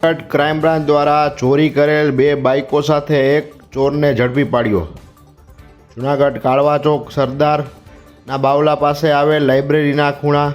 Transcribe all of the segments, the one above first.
Crime branch દ્વારા ચોરી કરેલ બે બાઇકો સાથે એક ચોરને ઝડપી પાડ્યો. જુનાગઢ કાળવા ચોક સરદારના બાવલા પાસે આવેલ લાઇબ્રેરીના ખૂણા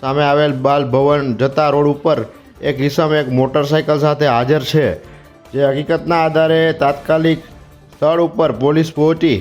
સામે આવેલ બાલ ભવન જતા રોડ ઉપર એક ઈસમ એક મોટરસાઇકલ સાથે હાજર છે, જે હકીકતના આધારે તાત્કાલિક સ્થળ ઉપર પોલીસ પહોંચી.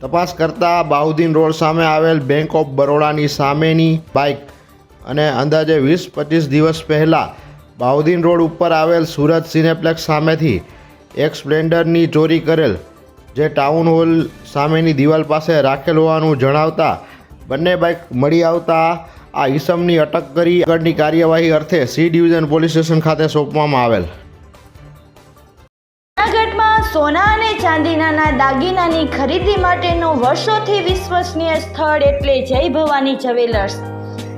તપાસ કરતા બાઉદ્દીન રોડ સામે આવેલ બેંક ઓફ બરોડાની સામેની બાઇક અને અંદાજે વીસ પચીસ દિવસ પહેલાં બાઉદ્દીન રોડ ઉપર આવેલ સુરત સિનેપ્લેક્સ સામેથી એક સ્પ્લેન્ડરની ચોરી કરેલ, જે ટાઉન હોલ સામેની દિવાલ પાસે રાખેલ હોવાનું જણાવતા બંને બાઇક મળી આવતા આ ઈસમની અટક કરી આગળની કાર્યવાહી અર્થે સી ડિવિઝન પોલીસ સ્ટેશન ખાતે સોંપવામાં આવેલ. સોના અને ચાંદીના દાગીનાની ખરીદી માટેનું વર્ષોથી વિશ્વસનીય સ્થળ એટલે જય ભવાની જ્વેલર્સ.